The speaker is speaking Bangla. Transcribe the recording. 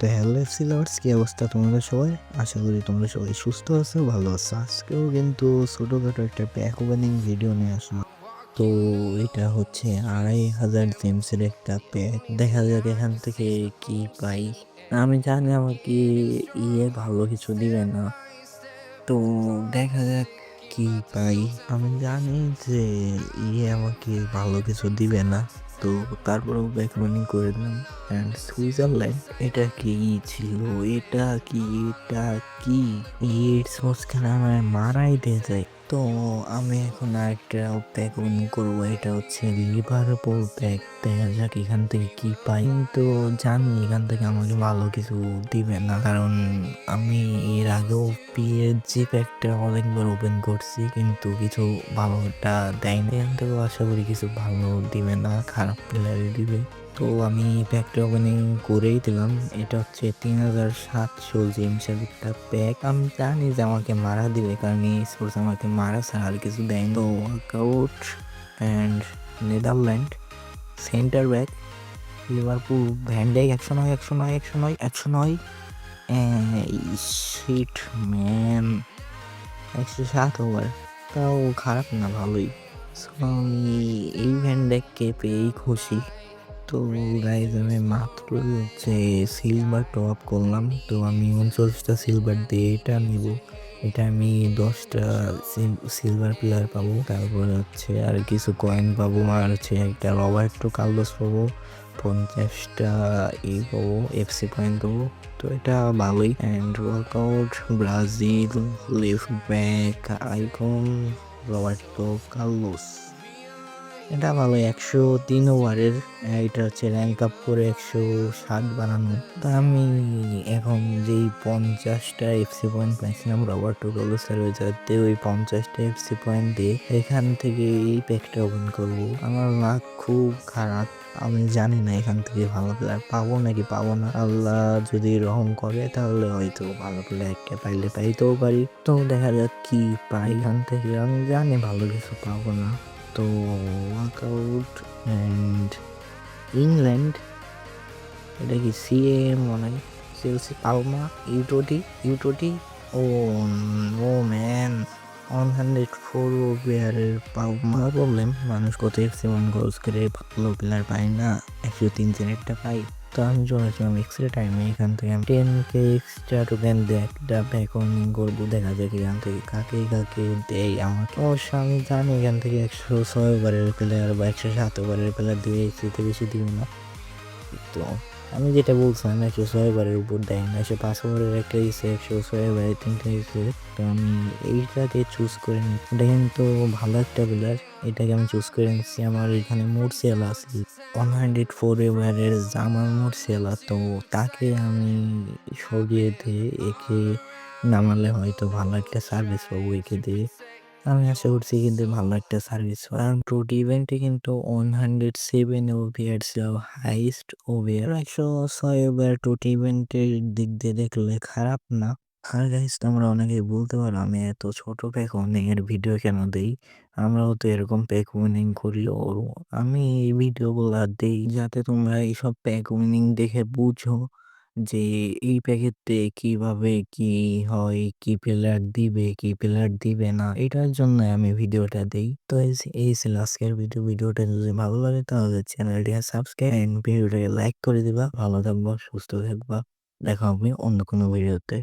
তো হ্যালো সিলার্স কি অবস্থা তোমাদের সবাই? আশা করি তোমরা সবাই সুস্থ আছো, ভালো আছো। আজকেও কিন্তু ছোটোখাটো একটা প্যাক ওপেনিং ভিডিও নিয়ে আসলাম। তো এটা হচ্ছে আড়াই হাজার জেমসের একটা প্যাক দেখা যাক এখান থেকে কি পাই। আমি জানি আমাকে ইয়ে ভালো কিছু দিবে না। তো দেখা যাক কি পাই। আমি জানি যে ইয়ে আমাকে ভালো কিছু দিবে না। তো তারপরেও ব্যাক রানিং করে দিলাম অ্যান্ড সুইজারল্যান্ড এটা কি ছিল? এটা কি? এটা কি? ইটস মাঝখানে আমায় মারাই দিয়ে যায় তো আমি এখন আরেকটা প্যাক ওপেনিং করব, এটা হচ্ছে লিভারপুল প্যাক দেখা যাক এখান থেকে কি পাই। কিন্তু জানি এখান থেকে আমাকে ভালো কিছু দিবে না, কারণ আমি এর আগেও পিএসজি প্যাকটা অনেকবার ওপেন করছি, কিন্তু কিছু ভালোটা দেয়নি। এখান থেকেও আশা করি কিছু ভালো দিবে না, খারাপ প্লেয়ারই দিবে। তো আমি প্যাকটা ওপেনিং করেই দিলাম। এটা হচ্ছে তিন হাজার সাতশো জেমসের একটা প্যাক আমি জানি যে আমাকে মারা দিবে কারণ এই স্পোর্টস আমাকে মারা ছাড়া আর কিছু দেয় তো workout and Netherland centre back Liverpool Van Dijk একশো নয় একশো নয় একশো নয় একশো নয়। শিট ম্যান একশো সাত ওভার তাও খারাপ না ভালোই। So, আমি এই ভ্যান্ডেককে পেয়েই খুশি। তো গাইজ আমি মাত্র হচ্ছে সিলভার টপ আপ করলাম, তো আমি উনচল্লিশটা সিলভার দিয়ে এটা নিব। এটা আমি দশটা সিলভার প্লেয়ার পাবো, তারপরে হচ্ছে আর কিছু কয়েন পাবো, আর হচ্ছে একটা রবার্টো কার্লোস পাবো, পঞ্চাশটা ই পাবো এফসি কয়েন পাবো। তো এটা ভালোই। And workout Brazil left back icon Roberto Carlos এটা ভালো, একশো তিন ওভারের এটা হচ্ছে র্যাঙ্ক আপ করে একশো ষাট বানানো। তা আমি এখন যেই পঞ্চাশটা এফসি পয়েন্ট পাইছিলাম রবার্টো ওই যাতে ওই পঞ্চাশটা এফসি পয়েন্ট দিয়ে এখান থেকে এই প্যাকটা ওপেন করব। আমার লাক খুব খারাপ, আমি জানি না এখান থেকে ভালো প্লেয়ার পাবো নাকি পাবো না। আল্লাহ যদি রহম করে, তাহলে হয়তো ভালো প্লেয়ারকে পাইলে পাইতেও পারি। তো দেখা যাক কি পাই এখান থেকে, আমি জানি ভালো কিছু পাবো না। তো ওয়ার্কআউট অ্যান্ড ইংল্যান্ড এটা কি সিএ মনে হয়? চেলসি পালমা ইউটোটি ইউটোটি ও ও ম্যান ওয়ান হান্ড্রেড ফোর প্লেয়ারের পালমা প্রবলেম মানুষ কত এফসি ওয়ান গোলস করে ভালো প্লেয়ার পায় না, একশো তিন চারটা পাই তো আমি চলেছিলাম এক্সরে টাইমে এখান থেকে আমি ten K extra two then একটা ব্যাকরণিং করব, দেখা যাক এখান থেকে কাকে কাকে দেয় আমাকে। অবশ্য আমি জানি এখান থেকে একশো ছয় ওভারের প্লেয়ার বা একশো সাত ওভারের প্লেয়ার দিয়ে এক্সিতে বেশি দিব না। তো আমি যেটা বলছিলাম একশো ছয় ওভারের উপর দেয় না। একশো পাঁচ ওভারের একটা দিচ্ছে একশো ছয় ওভারের তিনটা দিচ্ছে তো আমি এইটাকে চুজ করে নিই এটা কিন্তু ভালো একটা প্লেয়ার এটাকে আমি চুজ করে নিচ্ছি। আমার এখানে মুরসিয়াল আছে। ওয়ান হান্ড্রেড ফোর ওভারের জামার মুরসিয়ালা তো তাকে আমি সরিয়ে দিয়ে একে নামালে হয়তো ভালো একটা সার্ভিস পাবো, একে দিয়ে। আমি আশা করছি কিন্তু ভালো একটা সার্ভিস কারণ টোটি ইভেন্টে কিন্তু ওয়ান হান্ড্রেড সেভেন ওভিয়ার ছিল হাইস্ট ওভিয়ার একশো ছয় ওভার টোটি ইভেন্টের দিক দিয়ে দেখলে খারাপ না। আর গাইস তোমরা অনেকেই বলতে পারো, আমি এত ছোট প্যাক ওপেনিং এর ভিডিও কেন দেই? আমরাও তো এরকম প্যাক ওপেনিং করি। ও আমি এই ভিডিওগুলো দেই যাতে তোমরা এইসব প্যাক ওপেনিং দেখে বুঝো। যে, এই প্যাকেটে কীভাবে কি হয়, কি পিলার দিবে, কি পিলার দিবে না, এটার জন্য আমি ভিডিওটা দেই। তো এই- ছিল আজকের ভিডিও ভিডিওটা যদি ভালো লাগে তাহলে চ্যানেলটিকে সাবস্ক্রাইব এন্ড ভিডিওটাকে লাইক করে দিবা। ভালো থাকবা, সুস্থ থাকবা। দেখা হবে অন্য কোনো ভিডিওতে।